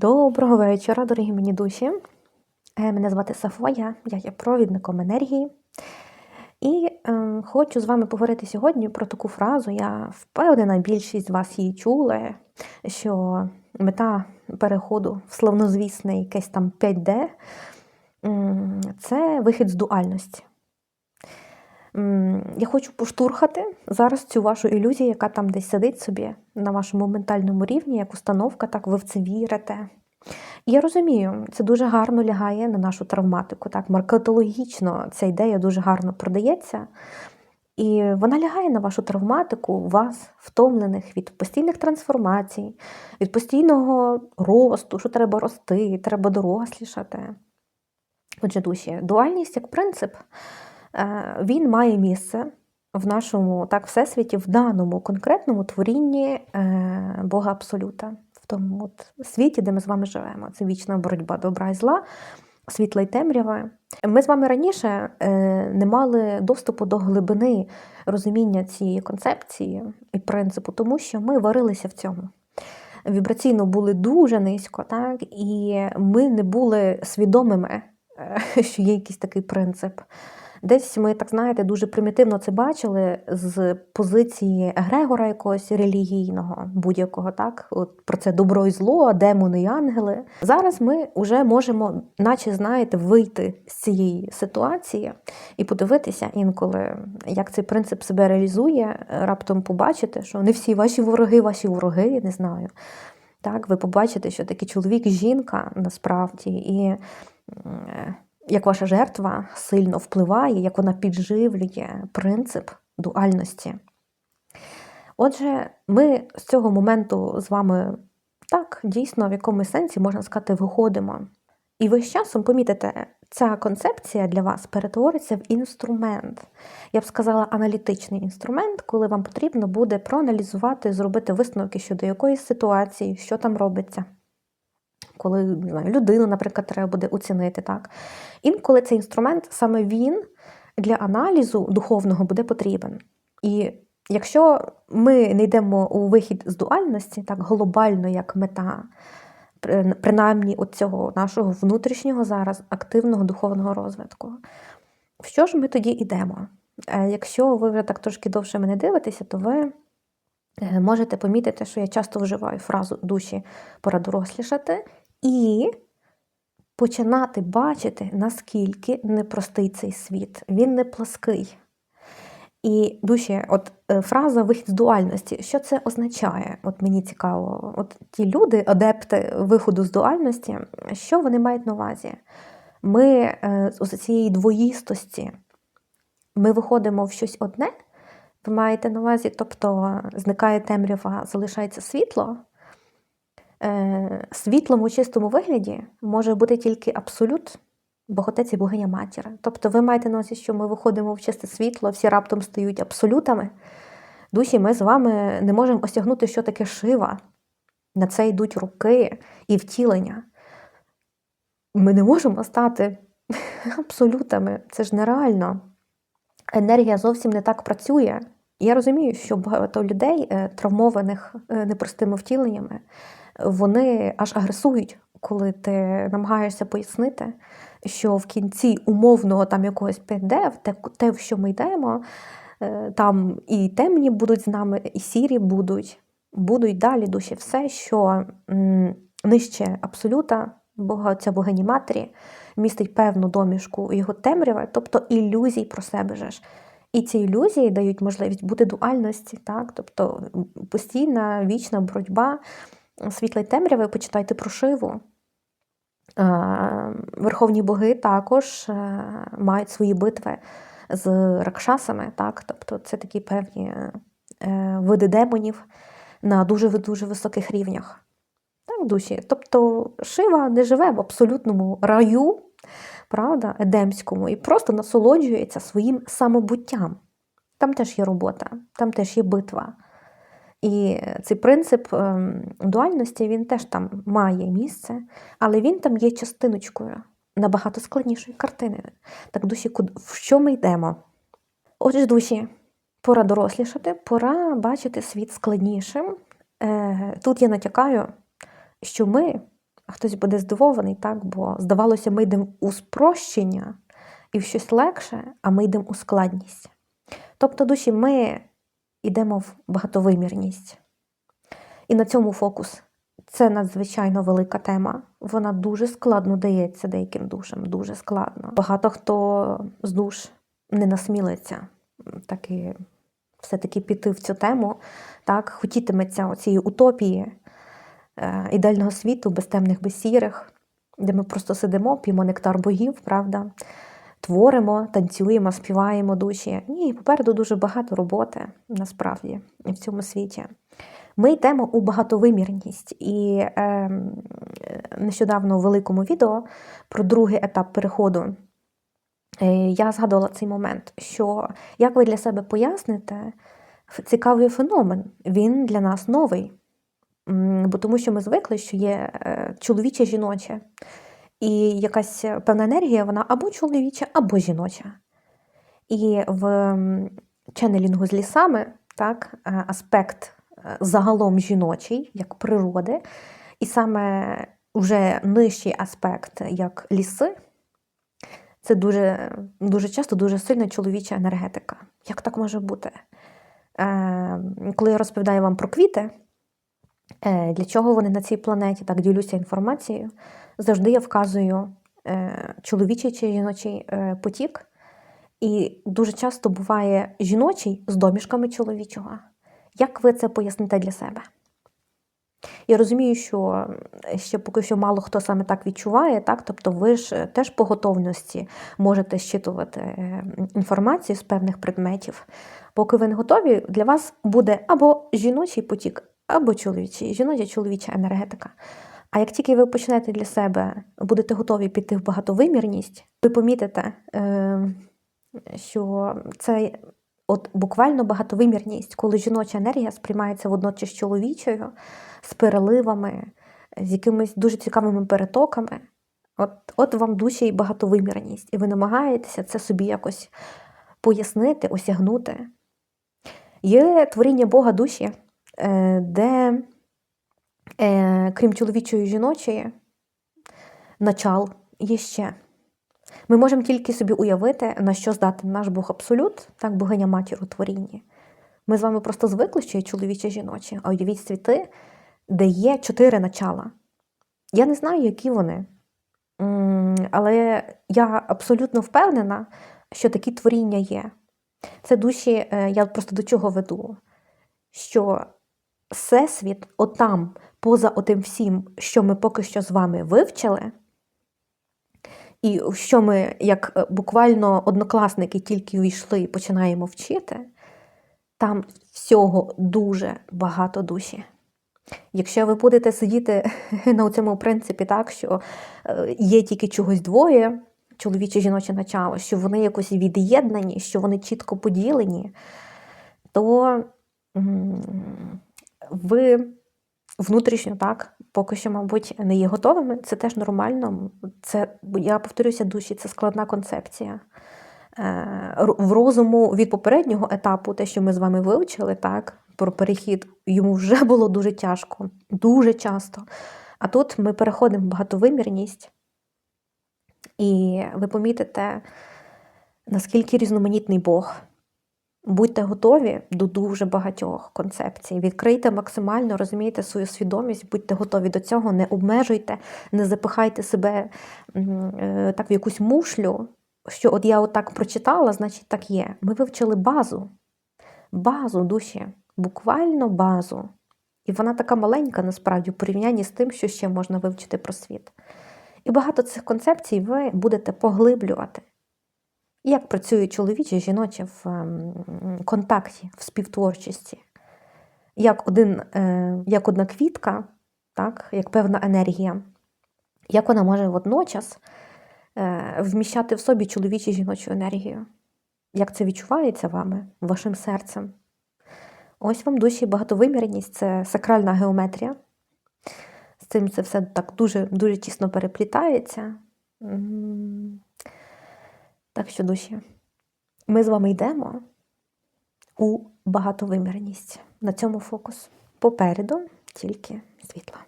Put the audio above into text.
Доброго вечора, дорогі мені душі. Е, Мене звати Сафоя, я є провідником енергії. І е, хочу з вами поговорити сьогодні про таку фразу. Я впевнена, більшість з вас її чули, що мета переходу в славнозвісне якесь там 5D це вихід з дуальності. Я хочу поштурхати зараз цю вашу ілюзію, яка там десь сидить собі на вашому ментальному рівні, як установка, так ви в це вірите. І я розумію, це дуже гарно лягає на нашу травматику. Так, маркетологічно ця ідея дуже гарно продається. І вона лягає на вашу травматику, вас, втомлених від постійних трансформацій, від постійного росту, що треба рости, треба дорослішати. Отже, душі, дуальність як принцип, він має місце в нашому так, всесвіті, в даному конкретному творінні е, Бога Абсолюта, в тому от світі, де ми з вами живемо. Це вічна боротьба добра і зла, світла й темрява. Ми з вами раніше е, не мали доступу до глибини розуміння цієї концепції і принципу, тому що ми варилися в цьому. Вібраційно були дуже низько, так, і ми не були свідомими, е, що є якийсь такий принцип. Десь ми, так знаєте, дуже примітивно це бачили з позиції Егрегора якогось релігійного, будь-якого, так? От про це добро і зло, демони і ангели. Зараз ми вже можемо, наче знаєте, вийти з цієї ситуації і подивитися інколи, як цей принцип себе реалізує, раптом побачити, що не всі ваші вороги, ваші вороги, я не знаю. Так, ви побачите, що такий чоловік жінка насправді, і як ваша жертва сильно впливає, як вона підживлює принцип дуальності. Отже, ми з цього моменту з вами так, дійсно, в якомусь сенсі, можна сказати, виходимо. І ви з часом помітите, ця концепція для вас перетвориться в інструмент. Я б сказала, аналітичний інструмент, коли вам потрібно буде проаналізувати, зробити висновки щодо якоїсь ситуації, що там робиться. Коли не знаю, людину, наприклад, треба буде оцінити. так. Інколи цей інструмент, саме він для аналізу духовного буде потрібен. І якщо ми не йдемо у вихід з дуальності, так глобально як мета, принаймні от цього нашого внутрішнього зараз активного духовного розвитку, в що ж ми тоді йдемо? Якщо ви вже так трошки довше мене дивитеся, то ви можете помітити, що я часто вживаю фразу душі пора дорослішати і починати бачити, наскільки непростий цей світ. Він не плаский. І душі, от фраза вихід з дуальності, що це означає? От мені цікаво, от ті люди, адепти виходу з дуальності, що вони мають на увазі? Ми з цієї двоїстості ми виходимо в щось одне. Ви маєте на увазі, тобто зникає темрява, залишається світло. Світлом у чистому вигляді може бути тільки абсолют, боготець і богиня матір. Тобто ви маєте увазі, що ми виходимо в чисте світло, всі раптом стають абсолютами. Душі ми з вами не можемо осягнути, що таке шива. На це йдуть руки і втілення. Ми не можемо стати абсолютами. Це ж нереально. Енергія зовсім не так працює. Я розумію, що багато людей, травмованих непростими втіленнями, вони аж агресують, коли ти намагаєшся пояснити, що в кінці умовного там якогось 5D, те, те, в що ми йдемо, там і темні будуть з нами, і сірі будуть, будуть далі душі все, що нижче абсолюта, Бога, ця богині матері, містить певну домішку його темряви, тобто ілюзій про себе ж. І ці ілюзії дають можливість бути дуальності, так? тобто постійна вічна боротьба світла й темряви, почитайте про шиву. Верховні боги також мають свої битви з ракшасами, так? тобто це такі певні види демонів на дуже-дуже високих рівнях. Так, душі. Тобто Шива не живе в абсолютному раю, правда, едемському, і просто насолоджується своїм самобуттям. Там теж є робота, там теж є битва. І цей принцип дуальності він теж там має місце, але він там є частиночкою набагато складнішої картини. Так, душі, в що ми йдемо? Отже, душі, пора дорослішати, пора бачити світ складнішим. Тут я натякаю, що ми А хтось буде здивований, так? бо здавалося, ми йдемо у спрощення і в щось легше, а ми йдемо у складність. Тобто, душі, ми йдемо в багатовимірність. І на цьому фокус. Це надзвичайно велика тема. Вона дуже складно дається деяким душам, дуже складно. Багато хто з душ не насмілиться таки, все-таки піти в цю тему, так, хотітиметься цієї утопії е, ідеального світу, без темних, без сірих, де ми просто сидимо, п'ємо нектар богів, правда, творимо, танцюємо, співаємо душі. Ні, попереду дуже багато роботи насправді в цьому світі. Ми йдемо у багатовимірність, і е, нещодавно у великому відео про другий етап переходу е, я згадувала цей момент, що як ви для себе поясните цікавий феномен, він для нас новий. Бо тому що ми звикли, що є е, чоловіче жіноче, і якась певна енергія, вона або чоловіча, або жіноча. І в м, ченнелінгу з лісами так, е, аспект е, загалом жіночий, як природи, і саме вже нижчий аспект, як ліси, це дуже, дуже часто дуже сильна чоловіча енергетика. Як так може бути? Е, Коли я розповідаю вам про квіти, для чого вони на цій планеті, так ділюся інформацією, завжди я вказую е, чоловічий чи жіночий е, потік. І дуже часто буває жіночий з домішками чоловічого. Як ви це поясните для себе? Я розумію, що ще поки що мало хто саме так відчуває, так? тобто ви ж теж по готовності можете щитувати е, інформацію з певних предметів. Поки ви не готові, для вас буде або жіночий потік, або чоловічий, жіноча чоловіча енергетика. А як тільки ви почнете для себе, будете готові піти в багатовимірність, ви помітите, е, що це от буквально багатовимірність, коли жіноча енергія сприймається водночас чоловічою, з переливами, з якимись дуже цікавими перетоками. От, от вам душі і багатовимірність, і ви намагаєтеся це собі якось пояснити, осягнути. Є творіння Бога душі, де, е, крім чоловічої і жіночої, начал є ще. Ми можемо тільки собі уявити, на що здатен наш Бог Абсолют, так богиня матір у творінні. Ми з вами просто звикли, що є чоловіче жіночі, а уявіть світи, де є чотири начала. Я не знаю, які вони. Але я абсолютно впевнена, що такі творіння є. Це душі, е, я просто до чого веду, що Всесвіт, отам, поза отим всім, що ми поки що з вами вивчили, і що ми, як е, буквально однокласники, тільки увійшли і починаємо вчити, там всього дуже багато душі. Якщо ви будете сидіти на цьому принципі так, що е, є тільки чогось двоє, чоловіче жіноче начало, що вони якось від'єднані, що вони чітко поділені, то ви внутрішньо так, поки що, мабуть, не є готовими. Це теж нормально. Це, Я повторюся, душі, це складна концепція. Е, в розуму від попереднього етапу, те, що ми з вами вивчили, так, про перехід, йому вже було дуже тяжко, дуже часто. А тут ми переходимо в багатовимірність, і ви помітите, наскільки різноманітний Бог. Будьте готові до дуже багатьох концепцій. Відкрийте максимально, розумійте свою свідомість, будьте готові до цього, не обмежуйте, не запихайте себе е, так в якусь мушлю, що от я отак прочитала, значить так є. Ми вивчили базу, базу душі, буквально базу. І вона така маленька, насправді, в порівнянні з тим, що ще можна вивчити про світ. І багато цих концепцій ви будете поглиблювати. Як працює чоловіче жіноче в ем, контакті, в співтворчості? Як один, е, як одна квітка, так, як певна енергія, як вона може водночас е, вміщати в собі чоловічу і жіночу енергію? Як це відчувається вами, вашим серцем? Ось вам душі багатовимірність це сакральна геометрія. З цим це все так дуже дуже тісно переплітається. Так що, душі, ми з вами йдемо у багатовимірність. На цьому фокус. Попереду тільки світло.